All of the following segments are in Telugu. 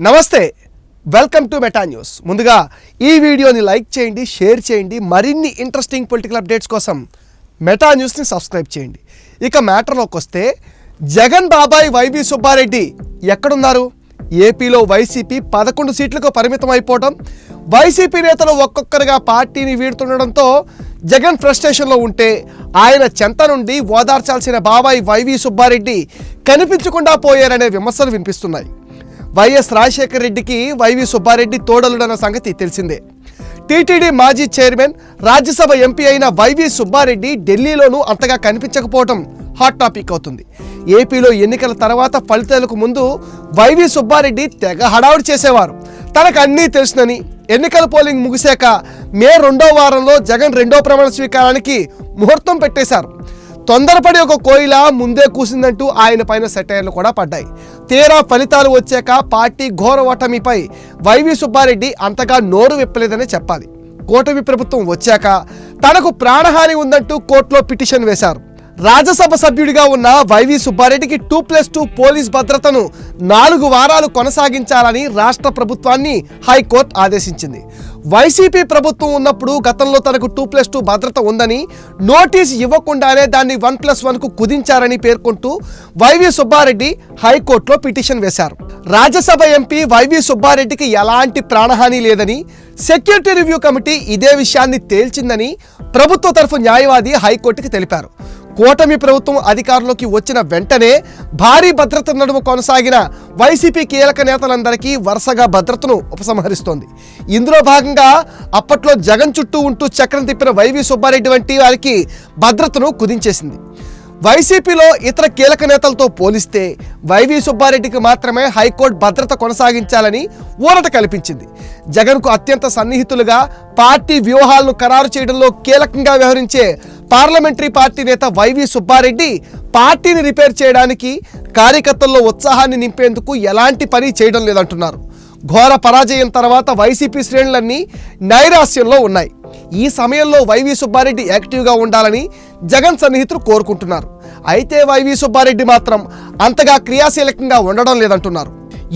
నమస్తే వెల్కమ్ టు మెటా న్యూస్. ముందుగా ఈ వీడియోని లైక్ చేయండి షేర్ చేయండి మరిన్ని ఇంట్రెస్టింగ్ పొలిటికల్ అప్డేట్స్ కోసం మెటా న్యూస్ని సబ్స్క్రైబ్ చేయండి. ఇక మ్యాటర్లోకి వస్తే జగన్ బాబాయ్ వైవి సుబ్బారెడ్డి ఎక్కడున్నారు? ఏపీలో వైసీపీ పదకొండు సీట్లకు పరిమితం అయిపోవడం వైసీపీ నేతలు ఒక్కొక్కరుగా పార్టీని వీడుతుండడంతో జగన్ ఫ్రస్ట్రేషన్లో ఉంటే ఆయన చెంత నుండి ఓదార్చాల్సిన బాబాయ్ వైవి సుబ్బారెడ్డి కనిపించకుండా పోయారనే విమర్శలు వినిపిస్తున్నాయి. వైఎస్ రాజశేఖర రెడ్డికి వైవి సుబ్బారెడ్డి తోడలుడన్న సంగతి తెలిసిందే. టీటీడీ మాజీ చైర్మన్ రాజ్యసభ ఎంపీ అయిన వైవి సుబ్బారెడ్డి ఢిల్లీలోనూ అంతగా కనిపించకపోవటం హాట్ టాపిక్ అవుతుంది. ఏపీలో ఎన్నికల తర్వాత ఫలితాలకు ముందు వైవి సుబ్బారెడ్డి తెగ హడావుడి చేసేవారు. తనకు అన్నీ తెలుసునని ఎన్నికల పోలింగ్ ముగిశాక మే రెండో వారంలో జగన్ రెండో ప్రమాణ స్వీకారానికి ముహూర్తం పెట్టేశారు. తొందరపడి ఒక కోయిల ముందే కూసిందంటూ ఆయన పైన సెటైర్లు కూడా పడ్డాయి. తీరా ఫలితాలు వచ్చాక పార్టీ ఘోర ఓటమిపై వైవి సుబ్బారెడ్డి అంతగా నోరు విప్పలేదనే చెప్పాలి. కూటమి ప్రభుత్వం వచ్చాక తనకు ప్రాణహాని ఉందంటూ కోర్టులో పిటిషన్ వేశారు. రాజ్యసభ సభ్యుడిగా ఉన్న వైవి సుబ్బారెడ్డికి టూ ప్లస్ టూ పోలీస్ భద్రతను నాలుగు వారాలు కొనసాగించాలని రాష్ట్ర ప్రభుత్వాన్ని హైకోర్టు ఆదేశించింది. వైసీపీ ప్రభుత్వం ఉన్నప్పుడు గతంలో తనకు టూ ప్లస్ టూ భద్రత ఉందని నోటీస్ ఇవ్వకుండానే దాన్ని వన్ ప్లస్ వన్కు కుదించారని పేర్కొంటూ వైవి సుబ్బారెడ్డి హైకోర్టులో పిటిషన్ వేశారు. రాజ్యసభ ఎంపీ వైవి సుబ్బారెడ్డికి ఎలాంటి ప్రాణహాని లేదని సెక్యూరిటీ రివ్యూ కమిటీ ఇదే విషయాన్ని తేల్చిందని ప్రభుత్వ తరఫు న్యాయవాది హైకోర్టుకి తెలిపారు. కూటమి ప్రభుత్వం అధికారంలోకి వచ్చిన వెంటనే భారీ భద్రత నడుమ కొనసాగిన వైసీపీ కీలక నేతలందరికీ వరుసగా భద్రతను ఉపసంహరిస్తోంది. ఇందులో భాగంగా అప్పట్లో జగన్ చుట్టూ ఉంటూ చక్రం తిప్పిన వైవి సుబ్బారెడ్డి వంటి వారికి భద్రతను కుదించేసింది. వైసీపీలో ఇతర కీలక నేతలతో పోలిస్తే వైవి సుబ్బారెడ్డికి మాత్రమే హైకోర్టు భద్రత కొనసాగించాలని ఊరట కల్పించింది. జగన్కు అత్యంత సన్నిహితులుగా పార్టీ వ్యూహాలను ఖరారు చేయడంలో కీలకంగా వ్యవహరించే పార్లమెంటరీ పార్టీ నేత వైవి సుబ్బారెడ్డి పార్టీని రిపేర్ చేయడానికి కార్యకర్తల్లో ఉత్సాహాన్ని నింపేందుకు ఎలాంటి పని చేయడం లేదంటున్నారు. ఘోర పరాజయం తర్వాత వైసీపీ శ్రేణులన్నీ నైరాస్యంలో ఉన్నాయి. ఈ సమయంలో వైవి సుబ్బారెడ్డి యాక్టివ్గా ఉండాలని జగన్ సన్నిహితులు కోరుకుంటున్నారు. అయితే వైవి సుబ్బారెడ్డి మాత్రం అంతగా క్రియాశీలకంగా ఉండడం లేదంటున్నారు.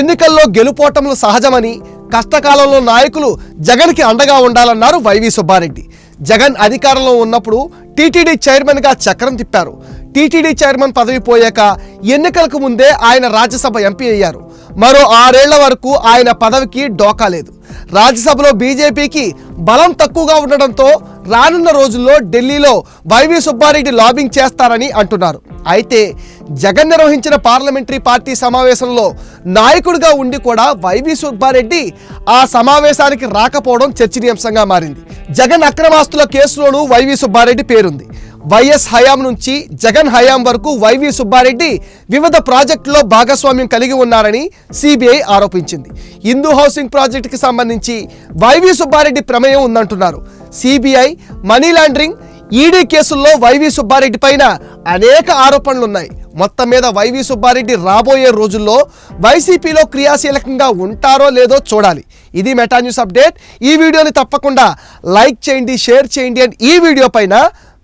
ఎన్నికల్లో గెలుపోటములు సహజమని కష్టకాలంలో నాయకులు జగన్కి అండగా ఉండాలన్నారు వైవి సుబ్బారెడ్డి. జగన్ అధికారంలో ఉన్నప్పుడు టీటీడీ చైర్మన్గా చక్రం తిప్పారు. టీటీడీ చైర్మన్ పదవి పోయాక ఎన్నికలకు ముందే ఆయన రాజ్యసభ ఎంపీ అయ్యారు. మరో ఆరేళ్ళ వరకు ఆయన పదవికి డోకా లేదు. రాజ్యసభలో బీజేపీకి బలం తక్కువగా ఉండడంతో రానున్న రోజుల్లో ఢిల్లీలో వైవి సుబ్బారెడ్డి లాబింగ్ చేస్తారని అంటున్నారు. అయితే జగన్ నిర్వహించిన పార్లమెంటరీ పార్టీ సమావేశంలో నాయకుడిగా ఉండి కూడా వైవి సుబ్బారెడ్డి ఆ సమావేశానికి రాకపోవడం చర్చనీయాంశంగా మారింది. జగన్ అక్రమాస్తుల కేసులోనూ వైవి సుబ్బారెడ్డి పేరుంది. వైఎస్ హయాం నుంచి జగన్ హయాం వరకు వైవి సుబ్బారెడ్డి వివిధ ప్రాజెక్టులో భాగస్వామ్యం కలిగి ఉన్నారని సిబిఐ ఆరోపించింది. హిందూ హౌసింగ్ ప్రాజెక్టుకి సంబంధించి వైవి సుబ్బారెడ్డి ప్రమేయం ఉందంటున్నారు. సిబిఐ మనీ లాండరింగ్ ఈడీ కేసుల్లో వైవి సుబ్బారెడ్డి పైన అనేక ఆరోపణలు ఉన్నాయి మొత్తం మీద వైవి సుబ్బారెడ్డి రాబోయే రోజుల్లో వైసీపీలో క్రియాశీలకంగా ఉంటారో లేదో చూడాలి. ఇది మెటా న్యూస్ అప్డేట్. ఈ వీడియోని తప్పకుండా లైక్ చేయండి షేర్ చేయండి అండ్ ఈ వీడియో పైన